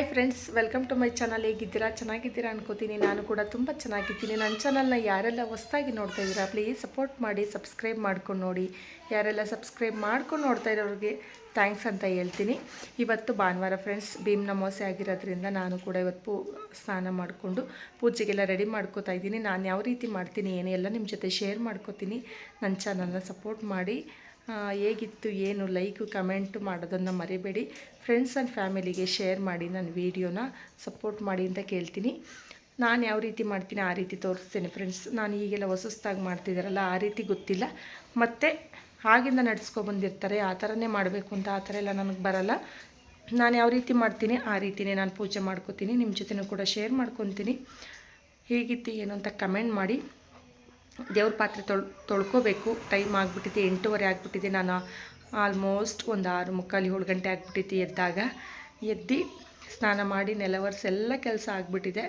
Hi friends, welcome to my channel. ಹೇಗಿದ್ದೀರಾ? ಚೆನ್ನಾಗಿದ್ದೀರಾ ಅನ್ಕೋತೀನಿ. ನಾನು ಕೂಡ ತುಂಬ ಚೆನ್ನಾಗಿದ್ದೀನಿ. ನನ್ನ ಚಾನಲ್ನ ಯಾರೆಲ್ಲ ಹೊಸ್ದಾಗಿ ನೋಡ್ತಾ ಇದ್ದೀರಾ ಪ್ಲೀಸ್ ಸಪೋರ್ಟ್ ಮಾಡಿ ಸಬ್ಸ್ಕ್ರೈಬ್ ಮಾಡ್ಕೊಂಡು ನೋಡಿ. ಯಾರೆಲ್ಲ ಸಬ್ಸ್ಕ್ರೈಬ್ ಮಾಡ್ಕೊಂಡು ನೋಡ್ತಾ ಇರೋರಿಗೆ ಥ್ಯಾಂಕ್ಸ್ ಅಂತ ಹೇಳ್ತೀನಿ. ಇವತ್ತು ಭಾನುವಾರ ಫ್ರೆಂಡ್ಸ್, ಭೀಮ್ ನಮೋಸೆ ಆಗಿರೋದ್ರಿಂದ ನಾನು ಕೂಡ ಇವತ್ತು ಸ್ನಾನ ಮಾಡಿಕೊಂಡು ಪೂಜೆಗೆಲ್ಲ ರೆಡಿ ಮಾಡ್ಕೋತಾ ಇದ್ದೀನಿ. ನಾನು ಯಾವ ರೀತಿ ಮಾಡ್ತೀನಿ, ಏನು, ಎಲ್ಲ ನಿಮ್ಮ ಜೊತೆ ಶೇರ್ ಮಾಡ್ಕೋತೀನಿ. ನನ್ನ ಚಾನಲ್ನ ಸಪೋರ್ಟ್ ಮಾಡಿ. ಹೇಗಿತ್ತು, ಏನು ಲೈಕು ಕಮೆಂಟು ಮಾಡೋದನ್ನು ಮರಿಬೇಡಿ. ಫ್ರೆಂಡ್ಸ್ ಆ್ಯಂಡ್ ಫ್ಯಾಮಿಲಿಗೆ ಶೇರ್ ಮಾಡಿ ನನ್ನ ವೀಡಿಯೋನ ಸಪೋರ್ಟ್ ಮಾಡಿ ಅಂತ ಕೇಳ್ತೀನಿ. ನಾನು ಯಾವ ರೀತಿ ಮಾಡ್ತೀನಿ, ಆ ರೀತಿ ತೋರಿಸ್ತೇನೆ ಫ್ರೆಂಡ್ಸ್ ನಾನು ಈಗೆಲ್ಲ ಹೊಸಸ್ತಾಗಿ ಮಾಡ್ತಿದ್ದಾರಲ್ಲ ಆ ರೀತಿ ಗೊತ್ತಿಲ್ಲ. ಮತ್ತು ಆಗಿಂದ ನಡ್ಸ್ಕೊಬಂದಿರ್ತಾರೆ ಆ ಥರನೇ ಮಾಡಬೇಕು ಅಂತ ಆ ಥರ ಎಲ್ಲ ನನಗೆ ಬರಲ್ಲ. ನಾನು ಯಾವ ರೀತಿ ಮಾಡ್ತೀನಿ, ಆ ರೀತಿನೇ ನಾನು ಪೂಜೆ ಮಾಡ್ಕೋತೀನಿ ನಿಮ್ಮ ಜೊತೆನೂ ಕೂಡ ಶೇರ್ ಮಾಡ್ಕೊತೀನಿ. ಹೇಗಿತ್ತು, ಏನು ಅಂತ ಕಮೆಂಟ್ ಮಾಡಿ. ದೇವ್ರ ಪಾತ್ರೆ ತೊಳ್, ತೊಳ್ಕೊಬೇಕು. ಟೈಮ್ ಆಗಿಬಿಟ್ಟಿದೆ, ಎಂಟೂವರೆ ಆಗಿಬಿಟ್ಟಿದೆ. ನಾನು ಆಲ್ಮೋಸ್ಟ್ ಒಂದು ಆರು ಮುಕ್ಕಾಲು ಏಳು ಗಂಟೆ ಆಗಿಬಿಟ್ಟಿತ್ತು ಎದ್ದಾಗ. ಎದ್ದು ಸ್ನಾನ ಮಾಡಿ ನೆಲವರ್ಸ್ ಎಲ್ಲ ಕೆಲಸ ಆಗಿಬಿಟ್ಟಿದೆ.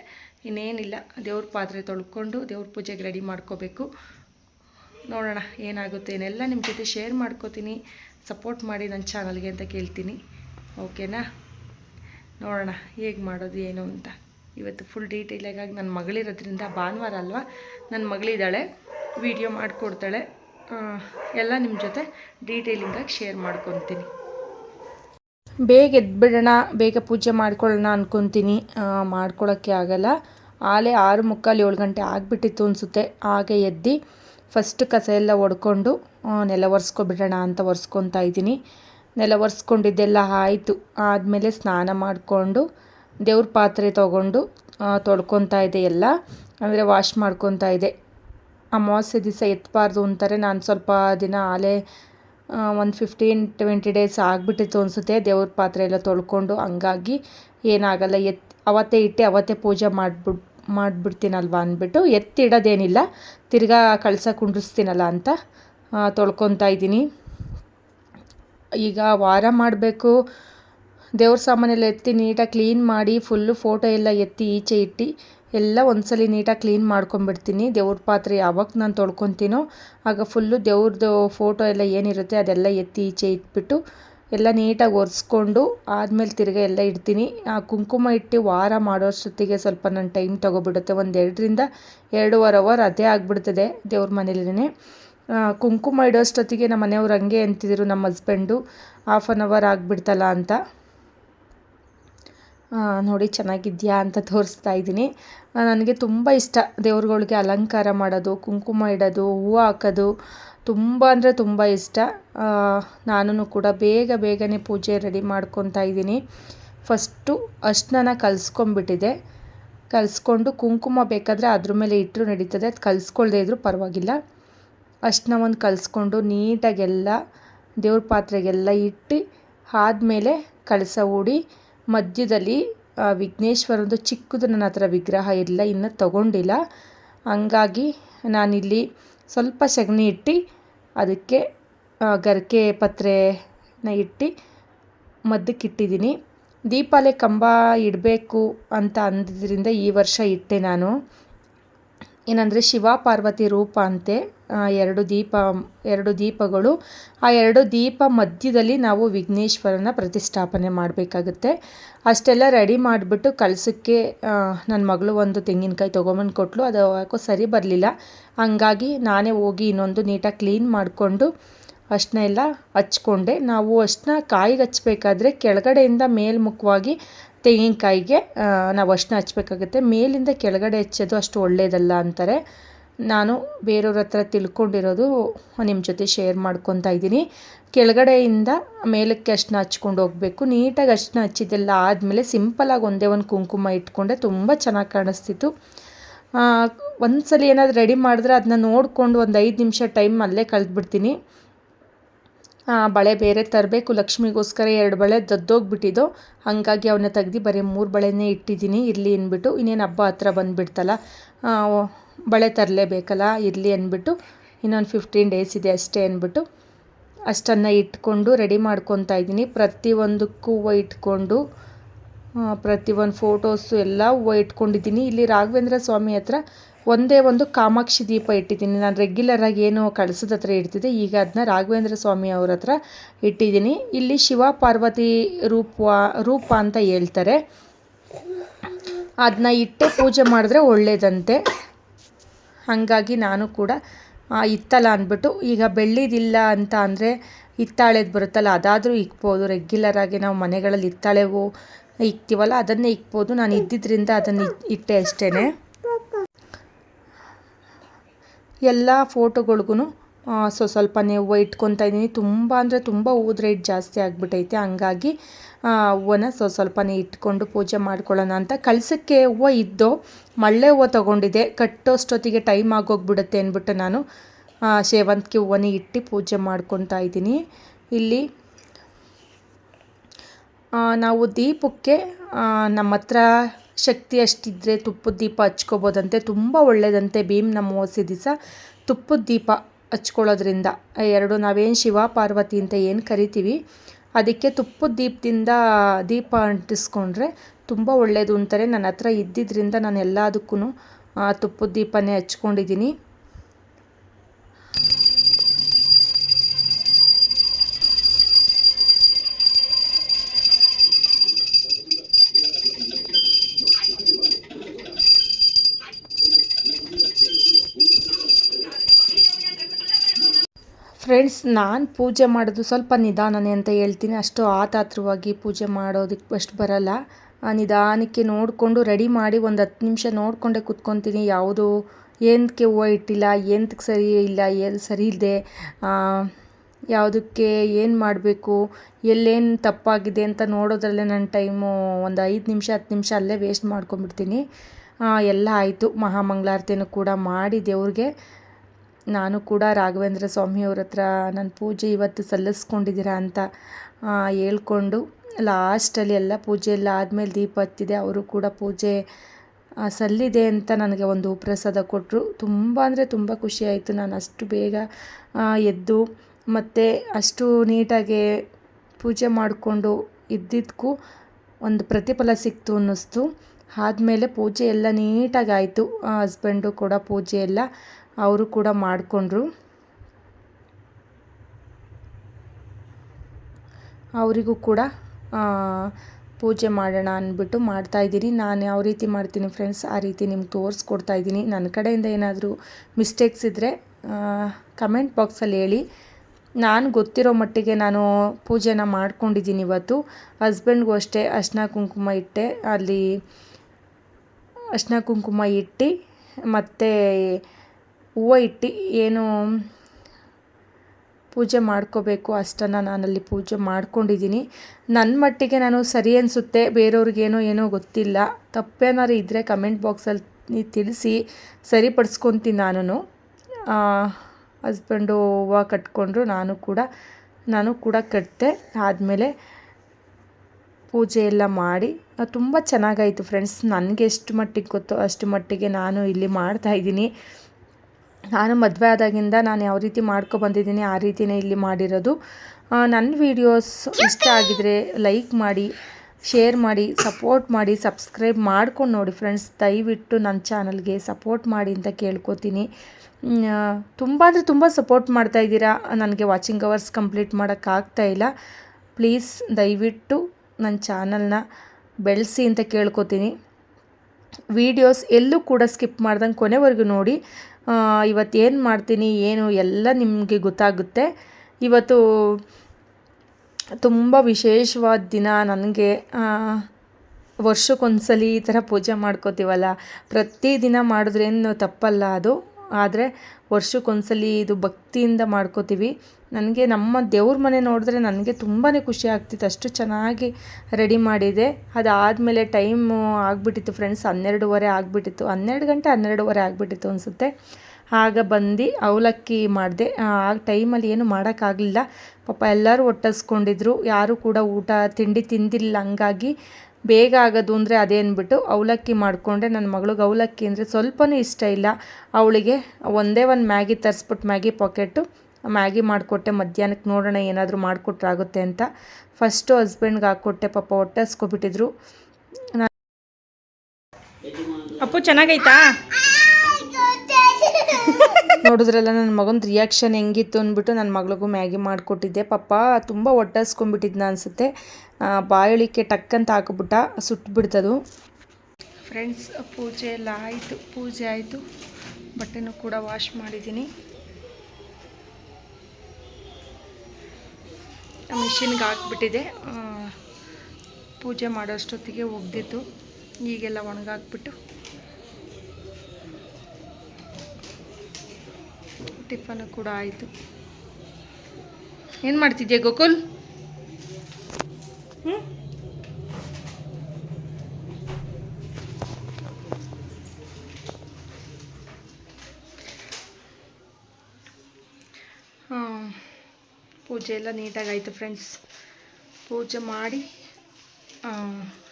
ಇನ್ನೇನಿಲ್ಲ, ದೇವ್ರ ಪಾತ್ರೆ ತೊಳ್ಕೊಂಡು ದೇವ್ರ ಪೂಜೆಗೆ ರೆಡಿ ಮಾಡ್ಕೋಬೇಕು. ನೋಡೋಣ, ಏನಾಗುತ್ತೆ ಏನೆಲ್ಲ ನಿಮ್ಮ ಜೊತೆ ಶೇರ್ ಮಾಡ್ಕೋತೀನಿ. ಸಪೋರ್ಟ್ ಮಾಡಿ ನನ್ನ ಚಾನಲ್ಗೆ ಅಂತ ಕೇಳ್ತೀನಿ. ಓಕೆನಾ? ನೋಡೋಣ, ಹೇಗೆ ಮಾಡೋದು, ಏನು ಅಂತ. ಇವತ್ತು ಫುಲ್ ಡೀಟೇಲಾಗಿ ನನ್ನ ಮಗಳಿರೋದ್ರಿಂದ ಭಾನುವಾರ ಅಲ್ವಾ ನನ್ನ ಮಗಳಿದ್ದಾಳೆ ವಿಡಿಯೋ ಮಾಡಿಕೊಡ್ತಾಳೆ. ಎಲ್ಲ ನಿಮ್ಮ ಜೊತೆ ಡೀಟೇಲಿಂಗಾಗಿ ಶೇರ್ ಮಾಡ್ಕೊತೀನಿ. ಬೇಗ ಎದ್ಬಿಡೋಣ, ಬೇಗ ಪೂಜೆ ಮಾಡ್ಕೊಳ್ಳೋಣ ಅಂದ್ಕೊತೀನಿ ಮಾಡ್ಕೊಳ್ಳೋಕ್ಕೆ ಆಗಲ್ಲ. ಆಲೆ ಆರು ಮುಕ್ಕಾಲು ಏಳು ಗಂಟೆ ಆಗಿಬಿಟ್ಟಿತ್ತು ಅನಿಸುತ್ತೆ. ಹಾಗೆ ಎದ್ದು ಫಸ್ಟ್ ಕಸ ಎಲ್ಲ ಒಡ್ಕೊಂಡು ನೆಲ ಒರೆಸ್ಕೊಬಿಡೋಣ ಅಂತ ಒರೆಸ್ಕೊತಾ ಇದ್ದೀನಿ. ನೆಲ ಒರೆಸ್ಕೊಂಡಿದ್ದೆಲ್ಲ ಆಯಿತು. ಆದಮೇಲೆ ಸ್ನಾನ ಮಾಡಿಕೊಂಡು ದೇವ್ರ ಪಾತ್ರೆ ತೊಗೊಂಡು ತೊಳ್ಕೊತಾ ಇದೆ ಎಲ್ಲ. ಅಂದರೆ ವಾಶ್ ಮಾಡ್ಕೊತಾ ಇದೆ. ಅಮಾವಾಸ್ಯೆ ದಿವಸ ಎತ್ತಬಾರ್ದು ಅಂತಾರೆ. ನಾನು ಸ್ವಲ್ಪ ದಿನ ಆಲೆ ಒಂದು ಫಿಫ್ಟೀನ್ ಟ್ವೆಂಟಿ ಡೇಸ್ ಆಗಿಬಿಟ್ಟಿತ್ತು ಅನಿಸುತ್ತೆ. ದೇವ್ರ ಪಾತ್ರೆ ಎಲ್ಲ ತೊಳ್ಕೊಂಡು ಹಂಗಾಗಿ ಏನಾಗಲ್ಲ. ಎತ್, ಅವತ್ತೇ ಇಟ್ಟು, ಅವತ್ತೇ ಪೂಜೆ ಮಾಡಿಬಿಡ್, ಮಾಡಿಬಿಡ್ತೀನಲ್ವ ಅಂದ್ಬಿಟ್ಟು ಎತ್ತಿಡೋದೇನಿಲ್ಲ. ತಿರ್ಗಾ ಕಳಸ ಕುಂಡ್ರಿಸ್ತೀನಲ್ಲ ಅಂತ ತೊಳ್ಕೊತಾ ಇದ್ದೀನಿ. ಈಗ ವಾರ ಮಾಡಬೇಕು. ದೇವ್ರ ಸಾಮಾನೆಲ್ಲ ಎತ್ತಿ ನೀಟಾಗಿ ಕ್ಲೀನ್ ಮಾಡಿ ಫುಲ್ಲು ಫೋಟೋ ಎಲ್ಲ ಎತ್ತಿ, ಈಚೆ ಇಟ್ಟು, ಎಲ್ಲ ಒಂದ್ಸಲಿ ನೀಟಾಗಿ ಕ್ಲೀನ್ ಮಾಡ್ಕೊಂಬಿಡ್ತೀನಿ ದೇವ್ರ ಪಾತ್ರೆ ಯಾವಾಗ ನಾನು ತೊಳ್ಕೊತೀನೋ, ಆಗ ಫುಲ್ಲು ದೇವ್ರದ್ದು ಫೋಟೋ ಎಲ್ಲ ಏನಿರುತ್ತೆ ಅದೆಲ್ಲ ಎತ್ತಿ, ಈಚೆ ಇಟ್ಬಿಟ್ಟು ಎಲ್ಲ ನೀಟಾಗಿ ಒರೆಸ್ಕೊಂಡು ಆದಮೇಲೆ ತಿರ್ಗ ಎಲ್ಲ ಇಡ್ತೀನಿ. ಆ ಕುಂಕುಮ ಇಟ್ಟು ವಾರ ಮಾಡೋಷ್ಟೊತ್ತಿಗೆ ಸ್ವಲ್ಪ ನನ್ನ ಟೈಮ್ ತೊಗೊಬಿಡುತ್ತೆ. ಒಂದು ಎರಡರಿಂದ ಎರಡೂವರೆ ಅವರ್ ಅದೇ ಆಗಿಬಿಡ್ತದೆ ದೇವ್ರ ಮನೇಲೇ ಕುಂಕುಮ ಇಡೋಷ್ಟೊತ್ತಿಗೆ ನಮ್ಮ ಮನೆಯವ್ರು ಹಂಗೆ ಅಂತಿದ್ರು ನಮ್ಮ ಹಸ್ಬೆಂಡು ಹಾಫ್ ಆನ್ ಅವರ್ ಆಗಿಬಿಡ್ತಲ್ಲ ಅಂತ. ನೋಡಿ ಚೆನ್ನಾಗಿದೆಯಾ ಅಂತ ತೋರಿಸ್ತಾ ಇದ್ದೀನಿ. ನನಗೆ ತುಂಬ ಇಷ್ಟ ದೇವ್ರುಗಳಿಗೆ ಅಲಂಕಾರ ಮಾಡೋದು, ಕುಂಕುಮ ಇಡೋದು, ಹೂವು ಹಾಕೋದು. ತುಂಬ ಅಂದರೆ ತುಂಬ ಇಷ್ಟ. ನಾನು ಕೂಡ ಬೇಗ ಬೇಗನೆ ಪೂಜೆ ರೆಡಿ ಮಾಡ್ಕೊತಾ ಇದ್ದೀನಿ. ಫಸ್ಟು ಅಷ್ಟನ್ನ ಕಲಿಸ್ಕೊಂಬಿಟ್ಟಿದೆ ಕಲಿಸ್ಕೊಂಡು ಕುಂಕುಮ ಬೇಕಾದರೆ ಅದ್ರ ಮೇಲೆ ಇಟ್ಟರು ನಡೀತದೆ, ಅದು ಕಲಿಸ್ಕೊಳ್ದೇ ಇದ್ದರೂ ಪರವಾಗಿಲ್ಲ. ಅಷ್ಟನ್ನ ಒಂದು ಕಲಿಸ್ಕೊಂಡು ನೀಟಾಗೆಲ್ಲ ದೇವ್ರ ಪಾತ್ರೆಗೆಲ್ಲ ಇಟ್ಟು ಆದಮೇಲೆ ಕಳಸ ಹೂಡಿ ಮಧ್ಯದಲ್ಲಿ ವಿಘ್ನೇಶ್ವರಂದು ಚಿಕ್ಕದು ನನ್ನ ಹತ್ರ ವಿಗ್ರಹ ಇಲ್ಲ, ಇನ್ನೂ ತಗೊಂಡಿಲ್ಲ. ಹಂಗಾಗಿ ನಾನಿಲ್ಲಿ ಸ್ವಲ್ಪ ಸಗಣಿ ಇಟ್ಟು ಅದಕ್ಕೆ ಗರಿಕೆ ಪತ್ರೆನ ಇಟ್ಟು ಮದ್ದಕ್ಕಿಟ್ಟಿದ್ದೀನಿ ದೀಪಾಲೆ ಕಂಬ ಇಡಬೇಕು ಅಂತ ಅಂದಿದ್ದರಿಂದ ಈ ವರ್ಷ ಇಟ್ಟೆ ನಾನು. ಏನಂದರೆ ಶಿವ ಪಾರ್ವತಿ ರೂಪ ಅಂತೆ. ಎರಡು ದೀಪ, ಎರಡು ದೀಪಗಳು. ಆ ಎರಡು ದೀಪ ಮಧ್ಯದಲ್ಲಿ ನಾವು ವಿಘ್ನೇಶ್ವರನ ಪ್ರತಿಷ್ಠಾಪನೆ ಮಾಡಬೇಕಾಗುತ್ತೆ. ಅಷ್ಟೆಲ್ಲ ರೆಡಿ ಮಾಡಿಬಿಟ್ಟು ಕಲಸಕ್ಕೆ ನನ್ನ ಮಗಳು ಒಂದು ತೆಂಗಿನಕಾಯಿ ತೊಗೊಂಬಂದು ಕೊಟ್ಟಲು ಅದು ಯಾಕೋ ಸರಿ ಬರಲಿಲ್ಲ. ಹಂಗಾಗಿ ನಾನೇ ಹೋಗಿ ಇನ್ನೊಂದು ನೀಟಾಗಿ ಕ್ಲೀನ್ ಮಾಡಿಕೊಂಡು ಅಷ್ಟನ್ನ ಎಲ್ಲ ಹಚ್ಕೊಂಡೆ. ನಾವು ಅಷ್ಟನ್ನ ಕಾಯಿಗೆ ಹಚ್ಬೇಕಾದ್ರೆ ಕೆಳಗಡೆಯಿಂದ ಮೇಲ್ಮುಖವಾಗಿ ತೆಂಗಿನಕಾಯಿಗೆ ನಾವು ಅಷ್ಟನ್ನ ಹಚ್ಬೇಕಾಗುತ್ತೆ. ಮೇಲಿಂದ ಕೆಳಗಡೆ ಹಚ್ಚೋದು ಅಷ್ಟು ಒಳ್ಳೆಯದಲ್ಲ ಅಂತಾರೆ. ನಾನು ಬೇರೆಯವ್ರ ಹತ್ರ ತಿಳ್ಕೊಂಡಿರೋದು ನಿಮ್ಮ ಜೊತೆ ಶೇರ್ ಮಾಡ್ಕೊತಾ ಇದ್ದೀನಿ. ಕೆಳಗಡೆಯಿಂದ ಮೇಲಕ್ಕೆ ಅಷ್ಟನ್ನ ಹಚ್ಕೊಂಡು ಹೋಗಬೇಕು. ನೀಟಾಗಿ ಅಷ್ಟನ್ನ ಹಚ್ಚಿದ್ದೆಲ್ಲ ಆದಮೇಲೆ ಸಿಂಪಲಾಗಿ ಒಂದೇ ಒಂದು ಕುಂಕುಮ ಇಟ್ಕೊಂಡೆ ತುಂಬ ಚೆನ್ನಾಗಿ ಕಾಣಿಸ್ತಿತ್ತು. ಒಂದು ಸಲ ಏನಾದರೂ ರೆಡಿ ಮಾಡಿದ್ರೆ ಅದನ್ನ ನೋಡಿಕೊಂಡು ಒಂದು ಐದು ನಿಮಿಷ ಟೈಮ್ ಅಲ್ಲೇ ಕಳೆದ್ಬಿಡ್ತೀನಿ. ಬಳೆ ಬೇರೆ ತರಬೇಕು. ಲಕ್ಷ್ಮಿಗೋಸ್ಕರ ಎರಡು ಬಳೆ ದದ್ದೋಗ್ಬಿಟ್ಟಿದ್ದು. ಹಾಗಾಗಿ ಅವನ್ನ ತೆಗ್ದು ಬರೀ ಮೂರು ಬಳೆನೇ ಇಟ್ಟಿದ್ದೀನಿ. ಇರಲಿ ಅಂದ್ಬಿಟ್ಟು. ಇನ್ನೇನು ಹಬ್ಬ ಹತ್ರ ಬಂದುಬಿಡ್ತಲ್ಲ ಬಳೆ ತರಲೇಬೇಕಲ್ಲ, ಇರಲಿ ಅಂದ್ಬಿಟ್ಟು. ಇನ್ನೊಂದು ಫಿಫ್ಟೀನ್ ಡೇಸ್ ಇದೆ ಅಷ್ಟೇ ಅಂದ್ಬಿಟ್ಟು. ಅಷ್ಟನ್ನು ಇಟ್ಕೊಂಡು ರೆಡಿ ಮಾಡ್ಕೊತಾ ಇದ್ದೀನಿ. ಪ್ರತಿಯೊಂದಕ್ಕೂ ಹೂವು ಇಟ್ಕೊಂಡು ಪ್ರತಿಯೊಂದು ಫೋಟೋಸು ಎಲ್ಲ ಹೂವು ಇಟ್ಕೊಂಡಿದ್ದೀನಿ. ಇಲ್ಲಿ ರಾಘವೇಂದ್ರ ಸ್ವಾಮಿ ಹತ್ರ ಒಂದೇ ಒಂದು ಕಾಮಾಕ್ಷಿ ದೀಪ ಇಟ್ಟಿದ್ದೀನಿ. ನಾನು ರೆಗ್ಯುಲರಾಗಿ ಏನು ಕಳಸದ ಹತ್ರ ಇಡ್ತಿದ್ದೆ. ಈಗ ಅದನ್ನ ರಾಘವೇಂದ್ರ ಸ್ವಾಮಿ ಅವ್ರ ಹತ್ರ ಇಟ್ಟಿದ್ದೀನಿ. ಇಲ್ಲಿ ಶಿವ ಪಾರ್ವತಿ ರೂಪ ರೂಪ ಅಂತ ಹೇಳ್ತಾರೆ. ಅದನ್ನ ಇಟ್ಟು ಪೂಜೆ ಮಾಡಿದ್ರೆ ಒಳ್ಳೇದಂತೆ. ಹಾಗಾಗಿ ನಾನು ಕೂಡ ಇತ್ತಲ್ಲ ಅಂದ್ಬಿಟ್ಟು, ಈಗ ಬೆಳ್ಳಿದಿಲ್ಲ ಅಂತ ಅಂದರೆ ಹಿತ್ತಾಳೆದು ಬರುತ್ತಲ್ಲ, ಅದಾದರೂ ಇಕ್ಬೋದು. ರೆಗ್ಯುಲರ್ ಆಗಿ ನಾವು ಮನೆಗಳಲ್ಲಿ ಹಿತ್ತಾಳೆವು ಇಕ್ತೀವಲ್ಲ, ಅದನ್ನೇ ಇಕ್ಬೋದು. ನಾನು ಇದ್ದಿದ್ದರಿಂದ ಅದನ್ನು ಇಟ್ಟೆ ಅಷ್ಟೇ ಎಲ್ಲ ಫೋಟೋಗಳ್ಗೂ ಸೊ ಸ್ವಲ್ಪನೇ ಹೂವು ಇಟ್ಕೊತಾ ಇದ್ದೀನಿ. ತುಂಬ ಅಂದರೆ ತುಂಬ ಹೂವು ರೇಟ್ ಜಾಸ್ತಿ ಆಗಿಬಿಟ್ಟೈತೆ ಹಂಗಾಗಿ ಹೂವನ್ನ ಸೊ ಸ್ವಲ್ಪನೇ ಇಟ್ಕೊಂಡು ಪೂಜೆ ಮಾಡ್ಕೊಳ್ಳೋಣ ಅಂತ. ಕಲಸಕ್ಕೆ ಹೂವು ಇದ್ದು, ಮಳ್ಳೆ ಹೂವು ತೊಗೊಂಡಿದ್ದೆ. ಕಟ್ಟೋಷ್ಟೊತ್ತಿಗೆ ಟೈಮ್ ಆಗೋಗ್ಬಿಡುತ್ತೆ ಅಂದ್ಬಿಟ್ಟು ನಾನು ಸೇವಂತಿಗೆ ಹೂವನ್ನ ಇಟ್ಟು ಪೂಜೆ ಮಾಡ್ಕೊತಾ ಇದ್ದೀನಿ. ಇಲ್ಲಿ ನಾವು ದೀಪಕ್ಕೆ ನಮ್ಮ ಹತ್ರ ಶಕ್ತಿ ಅಷ್ಟಿದ್ರೆ ತುಪ್ಪದ ದೀಪ ಹಚ್ಕೋಬೋದಂತೆ. ತುಂಬ ಒಳ್ಳೆಯದಂತೆ ಭೀಮ್ ಅಮಾವಾಸ್ಯೆ ದಿವಸ ತುಪ್ಪದ ದೀಪ ಹಚ್ಕೊಳ್ಳೋದ್ರಿಂದ. ಎರಡು ನಾವೇನು ಶಿವ, ಪಾರ್ವತಿ ಅಂತ ಏನು ಕರಿತೀವಿ. ಅದಕ್ಕೆ ತುಪ್ಪದ ದೀಪದಿಂದ ದೀಪ ಅಂಟಿಸ್ಕೊಂಡ್ರೆ ತುಂಬ ಒಳ್ಳೆಯದು ಅಂತಾರೆ. ನನ್ನ ಹತ್ರ ಇದ್ದಿದ್ದರಿಂದ ನಾನು ಎಲ್ಲದಕ್ಕೂ ತುಪ್ಪದ ದೀಪನೇ ಹಚ್ಕೊಂಡಿದ್ದೀನಿ. ಫ್ರೆಂಡ್ಸ್ ನಾನು ಪೂಜೆ ಮಾಡೋದು ಸ್ವಲ್ಪ ನಿಧಾನನೇ ಅಂತ ಹೇಳ್ತೀನಿ. ಅಷ್ಟು ಆತಾತ್ರವಾಗಿ ಪೂಜೆ ಮಾಡೋದಕ್ಕೆ ಅಷ್ಟು ಬರಲ್ಲ. ನಿಧಾನಕ್ಕೆ ನೋಡಿಕೊಂಡು ರೆಡಿ ಮಾಡಿ ಒಂದು ಹತ್ತು ನಿಮಿಷ ನೋಡಿಕೊಂಡೇ ಕುತ್ಕೊತೀನಿ. ಯಾವುದು ಏನಕ್ಕೆ ಹೂವು ಇಟ್ಟಿಲ್ಲ ಏನಕ್ಕೆ ಸರಿ ಇಲ್ಲ ಏನು ಸರಿ ಇಲ್ಲದೆ ಯಾವುದಕ್ಕೆ ಏನು ಮಾಡಬೇಕು ಎಲ್ಲೇನು ತಪ್ಪಾಗಿದೆ ಅಂತ ನೋಡೋದ್ರಲ್ಲೇ ನನ್ನ ಟೈಮು ಒಂದು ಐದು ನಿಮಿಷ ಹತ್ತು ನಿಮಿಷ ಅಲ್ಲೇ ವೇಸ್ಟ್ ಮಾಡ್ಕೊಂಬಿಡ್ತೀನಿ ಆ, ಎಲ್ಲ ಆಯಿತು. ಮಹಾಮಂಗಳಾರತಿನೂ ಕೂಡ ಮಾಡಿ ದೇವ್ರಿಗೆ. ನಾನು ಕೂಡ ರಾಘವೇಂದ್ರ ಸ್ವಾಮಿಯವ್ರ ಹತ್ರ ನನ್ನ ಪೂಜೆ ಇವತ್ತು ಸಲ್ಲಿಸ್ಕೊಂಡಿದ್ದೀರಾ ಅಂತ ಹೇಳ್ಕೊಂಡು ಲಾಸ್ಟಲ್ಲಿ ಎಲ್ಲ ಪೂಜೆ ಎಲ್ಲ ಆದಮೇಲೆ ದೀಪ ಹತ್ತಿದೆ ಅವರು ಕೂಡ ಪೂಜೆ ಸಲ್ಲಿದೆ ಅಂತ ನನಗೆ ಒಂದು ಪ್ರಸಾದ ಕೊಟ್ಟರು ತುಂಬ ಅಂದರೆ ತುಂಬ ಖುಷಿಯಾಯಿತು ನಾನು ಅಷ್ಟು ಬೇಗ ಎದ್ದು ಮತ್ತು ಅಷ್ಟು ನೀಟಾಗಿ ಪೂಜೆ ಮಾಡಿಕೊಂಡು ಇದ್ದಿದ್ದಕ್ಕೂ ಒಂದು ಪ್ರತಿಫಲ ಸಿಕ್ತು ಅನ್ನಿಸ್ತು. ಆದಮೇಲೆ ಪೂಜೆ ಎಲ್ಲ ನೀಟಾಗಿ ಆಯಿತು ಹಸ್ಬೆಂಡು ಕೂಡ ಪೂಜೆ ಎಲ್ಲ ಅವರು ಕೂಡ ಮಾಡಿಕೊಂಡ್ರು. ಅವರಿಗೂ ಕೂಡ ಪೂಜೆ ಮಾಡೋಣ ಅಂದ್ಬಿಟ್ಟು ಮಾಡ್ತಾಯಿದ್ದೀನಿ ನಾನು ಯಾವ ರೀತಿ ಮಾಡ್ತೀನಿ ಫ್ರೆಂಡ್ಸ್, ಆ ರೀತಿ ನಿಮ್ಗೆ ತೋರಿಸ್ಕೊಡ್ತಾ ಇದ್ದೀನಿ. ನನ್ನ ಕಡೆಯಿಂದ ಏನಾದರೂ ಮಿಸ್ಟೇಕ್ಸ್ ಇದ್ದರೆ ಕಮೆಂಟ್ ಬಾಕ್ಸಲ್ಲಿ ಹೇಳಿ. ನಾನು ಗೊತ್ತಿರೋ ಮಟ್ಟಿಗೆ ನಾನು ಪೂಜೆನ ಮಾಡ್ಕೊಂಡಿದ್ದೀನಿ ಇವತ್ತು. ಹಸ್ಬೆಂಡ್ಗೂ ಅಷ್ಟೇ, ಅರ್ಶಿನ ಕುಂಕುಮ ಇಟ್ಟೆ. ಅಲ್ಲಿ ಅರ್ಶಿನ ಕುಂಕುಮ ಇಟ್ಟು ಮತ್ತು ಹೂವು ಇಟ್ಟು ಏನು ಪೂಜೆ ಮಾಡ್ಕೋಬೇಕು ಅಷ್ಟನ್ನು ನಾನಲ್ಲಿ ಪೂಜೆ ಮಾಡ್ಕೊಂಡಿದ್ದೀನಿ. ನನ್ನ ಮಟ್ಟಿಗೆ ನಾನು ಸರಿ ಅನಿಸುತ್ತೆ, ಬೇರೆಯವ್ರಿಗೇನೋ ಏನೋ ಗೊತ್ತಿಲ್ಲ. ತಪ್ಪೇನಾದ್ರು ಇದ್ದರೆ ಕಮೆಂಟ್ ಬಾಕ್ಸಲ್ಲಿ ತಿಳಿಸಿ, ಸರಿಪಡಿಸ್ಕೊತೀನಿ ನಾನು ಹಸ್ಬೆಂಡು ಹೂವು ಕಟ್ಕೊಂಡ್ರು ನಾನು ಕೂಡ ನಾನು ಕೂಡ ಕಟ್ಟಿದೆ ಆದಮೇಲೆ ಪೂಜೆ ಎಲ್ಲ ಮಾಡಿ ತುಂಬ ಚೆನ್ನಾಗಾಯಿತು ಫ್ರೆಂಡ್ಸ್ ನನಗೆ ಎಷ್ಟು ಮಟ್ಟಿಗೆ ಗೊತ್ತೋ ಅಷ್ಟು ಮಟ್ಟಿಗೆ ನಾನು ಇಲ್ಲಿ ಮಾಡ್ತಾಯಿದ್ದೀನಿ ನಾನು ಮದುವೆ ಆದಾಗಿಂದ ನಾನು ಯಾವ ರೀತಿ ಮಾಡ್ಕೊ ಬಂದಿದ್ದೀನಿ ಆ ರೀತಿಯೇ ಇಲ್ಲಿ ಮಾಡಿರೋದು. ನನ್ನ ವೀಡಿಯೋಸ್ ಇಷ್ಟ ಆಗಿದರೆ ಲೈಕ್ ಮಾಡಿ ಶೇರ್ ಮಾಡಿ ಸಪೋರ್ಟ್ ಮಾಡಿ ಸಬ್ಸ್ಕ್ರೈಬ್ ಮಾಡ್ಕೊಂಡು ನೋಡಿ ಫ್ರೆಂಡ್ಸ್ ದಯವಿಟ್ಟು ನನ್ನ ಚಾನಲ್ಗೆ ಸಪೋರ್ಟ್ ಮಾಡಿ ಅಂತ ಕೇಳ್ಕೊತೀನಿ. ತುಂಬ ಅಂದರೆ ತುಂಬ ಸಪೋರ್ಟ್ ಮಾಡ್ತಾ ಇದ್ದೀರಾ? ನನಗೆ ವಾಚಿಂಗ್ ಅವರ್ಸ್ ಕಂಪ್ಲೀಟ್ ಮಾಡೋಕ್ಕಾಗ್ತಾ ಇಲ್ಲ. ಪ್ಲೀಸ್ ದಯವಿಟ್ಟು ನನ್ನ ಚಾನಲ್ನ ಬೆಳೆಸಿ ಅಂತ ಕೇಳ್ಕೊತೀನಿ. ವೀಡಿಯೋಸ್ ಎಲ್ಲೂ ಕೂಡ ಸ್ಕಿಪ್ ಮಾಡ್ದಂಗೆ ಕೊನೆವರೆಗೂ ನೋಡಿ ಇವತ್ತು ಏನು ಮಾಡ್ತೀನಿ, ಏನು ಎಲ್ಲ ನಿಮಗೆ ಗೊತ್ತಾಗುತ್ತೆ. ಇವತ್ತು ತುಂಬ ವಿಶೇಷವಾದ ದಿನ ನನಗೆ ವರ್ಷಕ್ಕೊಂದ್ಸಲಿ ಈ ಥರ ಪೂಜೆ ಮಾಡ್ಕೋತೀವಲ್ಲ. ಪ್ರತಿದಿನ ಮಾಡಿದ್ರೇನು ತಪ್ಪಲ್ಲ ಅದು. ಆದರೆ ವರ್ಷಕ್ಕೊಂದ್ಸಲಿ ಇದು ಭಕ್ತಿಯಿಂದ ಮಾಡ್ಕೋತೀವಿ. ನನಗೆ ನಮ್ಮ ದೇವ್ರ ಮನೆ ನೋಡಿದ್ರೆ ನನಗೆ ತುಂಬಾ ಖುಷಿ ಆಗ್ತಿತ್ತು. ಅಷ್ಟು ಚೆನ್ನಾಗಿ ರೆಡಿ ಮಾಡಿದೆ. ಅದಾದಮೇಲೆ ಟೈಮು ಆಗಿಬಿಟ್ಟಿತ್ತು ಫ್ರೆಂಡ್ಸ್ ಹನ್ನೆರಡುವರೆ ಆಗಿಬಿಟ್ಟಿತ್ತು. ಹನ್ನೆರಡು ಗಂಟೆ, ಹನ್ನೆರಡುವರೆ ಆಗಿಬಿಟ್ಟಿತ್ತು ಅನಿಸುತ್ತೆ. ಆಗ ಬಂದು ಅವಲಕ್ಕಿ ಮಾಡಿದೆ. ಆ ಟೈಮಲ್ಲಿ ಏನು ಮಾಡೋಕ್ಕಾಗಲಿಲ್ಲ. ಪಾಪ ಎಲ್ಲರೂ ಒಟ್ಟಿಸ್ಕೊಂಡಿದ್ರು. ಯಾರೂ ಕೂಡ ಊಟ, ತಿಂಡಿ ತಿಂದಿಲ್ಲ. ಹಂಗಾಗಿ ಬೇಗ ಆಗೋದು ಅಂದರೆ ಅದೇ ಅವಲಕ್ಕಿ ಮಾಡಿಕೊಂಡೆ. ನನ್ನ ಮಗಳಿಗೆ ಅವಲಕ್ಕಿ ಅಂದರೆ ಸ್ವಲ್ಪನೂ ಇಷ್ಟ ಇಲ್ಲ. ಅವಳಿಗೆ ಒಂದೇ ಒಂದು ಮ್ಯಾಗಿ ತರಿಸ್ಬಿಟ್ಟು ಮ್ಯಾಗಿ ಪಾಕೆಟು ಮ್ಯಾಗಿ ಮಾಡಿಕೊಟ್ಟೆ ಮಧ್ಯಾಹ್ನಕ್ಕೆ ನೋಡೋಣ ಏನಾದರೂ ಮಾಡಿಕೊಟ್ರಾಗುತ್ತೆ ಅಂತ. ಫಸ್ಟು ಹಸ್ಬೆಂಡ್ಗೆ ಹಾಕ್ಕೊಟ್ಟೆ ಪಾಪ ಹೊಟ್ಟೆ ಹಸ್ಕೊಬಿಟ್ಟಿದ್ರು ಅಪ್ಪು ಚೆನ್ನಾಗೈತಾ? ನೋಡಿದ್ರಲ್ಲ ನನ್ನ ಮಗನ ರಿಯಾಕ್ಷನ್ ಹೆಂಗಿತ್ತು ಅಂದ್ಬಿಟ್ಟು ನನ್ನ ಮಗಳಿಗೂ ಮ್ಯಾಗಿ ಮಾಡಿಕೊಟ್ಟಿದ್ದೆ. ಪಾಪ ತುಂಬ ಒಟ್ಟಸ್ಕೊಂಡ್ಬಿಟ್ಟಿದ್ನ ಅನಿಸುತ್ತೆ. ಬಾಯಳಿಕೆ ಟಕ್ಕಂತ ಹಾಕ್ಬಿಟ್ಟ ಸುಟ್ಟು ಸುಟ್ಬಿಡ್ತದು. ಫ್ರೆಂಡ್ಸ್ ಪೂಜೆ ಎಲ್ಲ ಆಯಿತು ಪೂಜೆ ಆಯಿತು. ಬಟ್ಟೆನೂ ಕೂಡ ವಾಶ್ ಮಾಡಿದ್ದೀನಿ. ಮಿಷಿನ್ಗೆ ಹಾಕ್ಬಿಟ್ಟಿದೆ. ಪೂಜೆ ಮಾಡೋಷ್ಟೊತ್ತಿಗೆ ಒಗ್ದಿತ್ತು ಈಗೆಲ್ಲ ಒಣಗಾಕ್ಬಿಟ್ಟು ಟಿಫನ್ ಕೂಡ ಆಯಿತು. ಏನು ಮಾಡ್ತಿದ್ಯಾ ಗೋಕುಲ್? ಹ್ಞೂ ಪೂಜೆ ಎಲ್ಲ ನೀಟಾಗಿ ಆಯಿತು ಫ್ರೆಂಡ್ಸ್ ಪೂಜೆ ಮಾಡಿ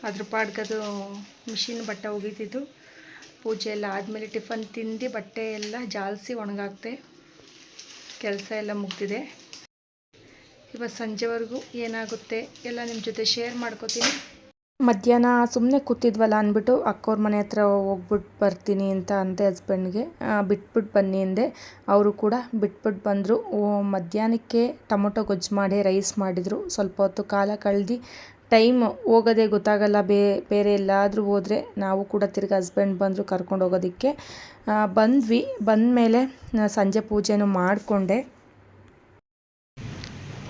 ಅದ್ರ ಪಾಡ್ಗದು ಮಿಷಿನ್ ಬಟ್ಟೆ ಒಗಿತಿದ್ದು. ಪೂಜೆ ಎಲ್ಲ ಆದಮೇಲೆ ಟಿಫನ್ ತಿಂದು ಬಟ್ಟೆ ಎಲ್ಲ ಜಾಲಿಸಿ ಒಣಗಾಕ್ತೆ. ಕೆಲಸ ಎಲ್ಲ ಮುಗ್ದಿದೆ. ಇವತ್ತು ಸಂಜೆವರೆಗೂ ಏನಾಗುತ್ತೆ ಎಲ್ಲ ನಿಮ್ಮ ಜೊತೆ ಶೇರ್ ಮಾಡ್ಕೋತೀನಿ. ಮಧ್ಯಾಹ್ನ ಸುಮ್ಮನೆ ಕೂತಿದ್ವಲ್ಲ ಅಂದ್ಬಿಟ್ಟು ಅಕ್ಕವ್ರ ಮನೆ ಹತ್ರ ಹೋಗ್ಬಿಟ್ಟು ಬರ್ತೀನಿ ಅಂತ ಅಂದೆ ಹಸ್ಬೆಂಡ್ಗೆ. ಬಿಟ್ಬಿಟ್ಟು ಬನ್ನಿ ಅಂದೆ. ಅವರು ಕೂಡ ಬಿಟ್ಬಿಟ್ಟು ಬಂದರು. ಮಧ್ಯಾಹ್ನಕ್ಕೆ ಟೊಮೊಟೊ ಗೊಜ್ಜು ಮಾಡಿ, ರೈಸ್ ಮಾಡಿದರು. ಸ್ವಲ್ಪ ಹೊತ್ತು ಕಾಲ ಕಳೆದು ಟೈಮ್ ಹೋಗೋದೇ ಗೊತ್ತಾಗಲ್ಲ. ಬೇ, ಬೇರೆ ಎಲ್ಲಾದರೂ ಹೋದರೆ ನಾವು ಕೂಡ ತಿರ್ಗಿ ಹಸ್ಬೆಂಡ್ ಬಂದರು ಕರ್ಕೊಂಡು ಹೋಗೋದಕ್ಕೆ. ಬಂದ್ವಿ ಬಂದ್ವಿ. ಬಂದಮೇಲೆ ಸಂಜೆ ಪೂಜೆನೂ ಮಾಡಿಕೊಂಡೆ.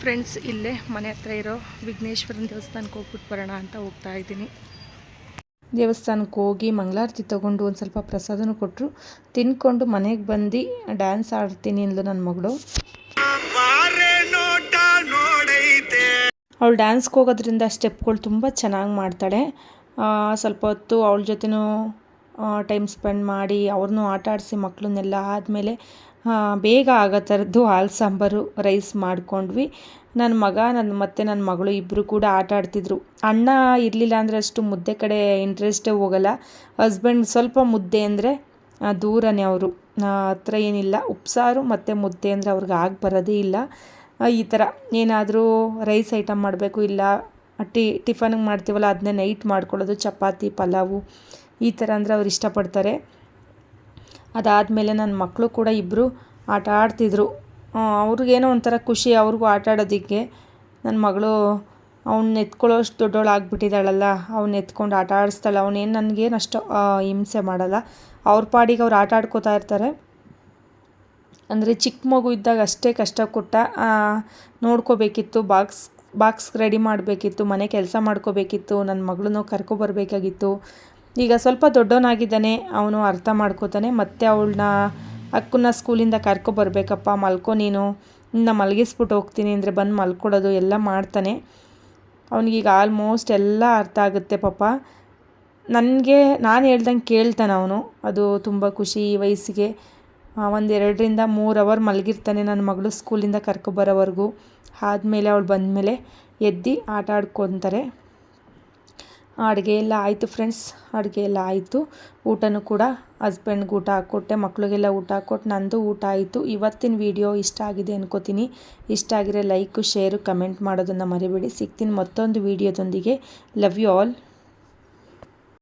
ಫ್ರೆಂಡ್ಸ್, ಇಲ್ಲೇ ಮನೆ ಹತ್ರ ಇರೋ ವಿಘ್ನೇಶ್ವರನ ದೇವಸ್ಥಾನಕ್ಕೆ ಹೋಗ್ಬಿಟ್ಟು ಬರೋಣ ಅಂತ ಹೋಗ್ತಾ ಇದ್ದೀನಿ. ದೇವಸ್ಥಾನಕ್ಕೆ ಹೋಗಿ ಮಂಗಳಾರತಿ ತೊಗೊಂಡು ಒಂದು ಸ್ವಲ್ಪ ಪ್ರಸಾದನೂ ಕೊಟ್ಟರು ತಿನ್ಕೊಂಡು ಮನೆಗೆ ಬಂದು ಡ್ಯಾನ್ಸ್ ಆಡ್ತೀನಿ ಅಂದ್ಲು ನನ್ನ ಮಗಳು. ಅವಳು ಡ್ಯಾನ್ಸ್ಗೆ ಹೋಗೋದ್ರಿಂದ ಸ್ಟೆಪ್ಗಳು ತುಂಬ ಚೆನ್ನಾಗಿ ಮಾಡ್ತಾಳೆ. ಸ್ವಲ್ಪ ಹೊತ್ತು ಅವಳ ಜೊತೆನೂ ಟೈಮ್ ಸ್ಪೆಂಡ್ ಮಾಡಿ ಅವ್ರನ್ನೂ ಆಟ ಆಡಿಸಿ ಮಕ್ಕಳನ್ನೆಲ್ಲ ಆದಮೇಲೆ ಬೇಗ ಆಗೋ ಥರದ್ದು ಹಾಲು ಸಾಂಬಾರು ರೈಸ್ ಮಾಡ್ಕೊಂಡ್ವಿ. ನನ್ನ ಮಗ ನನ್ನ ಮತ್ತು ನನ್ನ ಮಗಳು ಇಬ್ಬರು ಕೂಡ ಆಟ ಆಡ್ತಿದ್ರು. ಅಣ್ಣ ಇರಲಿಲ್ಲ ಅಂದರೆ ಅಷ್ಟು ಮುದ್ದೆ ಕಡೆ ಇಂಟ್ರೆಸ್ಟೇ ಹೋಗಲ್ಲ. ಹಸ್ಬೆಂಡ್ ಸ್ವಲ್ಪ ಮುದ್ದೆ ಅಂದರೆ ದೂರನೇ ಅವರು. ಹತ್ರ ಏನಿಲ್ಲ. ಉಪ್ಸಾರು ಮತ್ತು ಮುದ್ದೆ ಅಂದರೆ ಅವ್ರಿಗೆ ಆಗಿ ಬರೋದೇ ಇಲ್ಲ. ಈ ಥರ. ಏನಾದರೂ ರೈಸ್ ಐಟಮ್ ಮಾಡಬೇಕು ಇಲ್ಲ. ಟಿ, ಟಿಫನ್ಗೆ ಮಾಡ್ತೀವಲ್ಲ ಅದನ್ನೇ ನೈಟ್ ಮಾಡ್ಕೊಳ್ಳೋದು, ಚಪಾತಿ, ಪಲಾವು ಈ ಥರ ಅಂದರೆ ಅವ್ರು ಇಷ್ಟಪಡ್ತಾರೆ. ಅದಾದಮೇಲೆ ನನ್ನ ಮಕ್ಕಳು ಕೂಡ ಇಬ್ಬರು ಆಟ ಆಡ್ತಿದ್ರು. ಅವ್ರಿಗೇನೋ ಒಂಥರ ಖುಷಿ ಅವ್ರಿಗೂ ಆಟ ಆಡೋದಕ್ಕೆ. ನನ್ನ ಮಗಳು ಅವ್ನ ಎತ್ಕೊಳ್ಳೋಷ್ಟು ದೊಡ್ಡವಳು ಆಗಿಬಿಟ್ಟಿದ್ದಾಳಲ್ಲ ಅವ್ನ ಎತ್ಕೊಂಡು ಆಟ ಆಡಿಸ್ತಾಳೆ. ಅವನೇನು ನನಗೇನು ಅಷ್ಟು ಹಿಂಸೆ ಮಾಡಲ್ಲ. ಅವ್ರ ಪಾಡಿಗೆ ಅವ್ರು ಆಟ ಆಡ್ಕೋತಾ ಇರ್ತಾರೆ. ಅಂದರೆ ಚಿಕ್ಕ ಮಗು ಇದ್ದಾಗ ಅಷ್ಟೇ ಕಷ್ಟ ಕೊಟ್ಟ ನೋಡ್ಕೋಬೇಕಿತ್ತು, ಬಾಕ್ಸ್ ಬಾಕ್ಸ್ ರೆಡಿ ಮಾಡಬೇಕಿತ್ತು, ಮನೆ ಕೆಲಸ ಮಾಡ್ಕೋಬೇಕಿತ್ತು ನನ್ನ ಮಗಳನ್ನೂ ಕರ್ಕೊಬರ್ಬೇಕಾಗಿತ್ತು ಈಗ ಸ್ವಲ್ಪ ದೊಡ್ಡವನಾಗಿದ್ದಾನೆ, ಅವನು ಅರ್ಥ ಮಾಡ್ಕೋತಾನೆ, ಮತ್ತೆ ಅವಳನ್ನ ಅಕ್ಕನ್ನ ಸ್ಕೂಲಿಂದ ಕರ್ಕೊಬರ್ಬೇಕಪ್ಪ ಮಲ್ಕೊ ನೀನು, ಇನ್ನು ಮಲಗಿಸ್ಬಿಟ್ಟು ಹೋಗ್ತೀನಿ ಅಂದರೆ ಬಂದು ಮಲ್ಕೊಡೋದು ಎಲ್ಲ ಮಾಡ್ತಾನೆ. ಅವನಿಗೀಗ ಆಲ್ಮೋಸ್ಟ್ ಎಲ್ಲ ಅರ್ಥ ಆಗುತ್ತೆ ಪಾಪ. ನನಗೆ, ನಾನು ಹೇಳ್ದಂಗೆ ಕೇಳ್ತಾನೆ ಅವನು, ಅದು ತುಂಬ ಖುಷಿ ಈ ವಯಸ್ಸಿಗೆ. ಒಂದು ಎರಡರಿಂದ ಮೂರು ಅವರ್ ಮಲಗಿರ್ತಾನೆ ನನ್ನ ಮಗಳು ಸ್ಕೂಲಿಂದ ಕರ್ಕೊಬರೋವರೆಗೂ ಆದಮೇಲೆ ಅವಳು ಬಂದಮೇಲೆ ಎದ್ದು ಆಟ ಆಡ್ಕೊತಾರೆ. ಅಡುಗೆ ಎಲ್ಲ ಆಯಿತು ಫ್ರೆಂಡ್ಸ್ ಅಡುಗೆ ಎಲ್ಲ ಆಯಿತು. ಊಟನೂ ಕೂಡ ಹಸ್ಬೆಂಡ್ಗೆ ಊಟ ಹಾಕ್ಕೊಟ್ಟೆ ಮಕ್ಕಳಿಗೆಲ್ಲ ಊಟ ಹಾಕ್ಕೊಟ್ಟು ನಂದು ಊಟ ಆಯಿತು. ಇವತ್ತಿನ ವಿಡಿಯೋ ಇಷ್ಟ ಆಗಿದೆ ಅನ್ಕೋತೀನಿ. ಇಷ್ಟ ಆಗಿರೋ ಲೈಕು ಶೇರು ಕಮೆಂಟ್ ಮಾಡೋದನ್ನು ಮರಿಬೇಡಿ. ಸಿಗ್ತೀನಿ ಮತ್ತೊಂದು ವಿಡಿಯೋದೊಂದಿಗೆ ಲವ್ ಯು ಆಲ್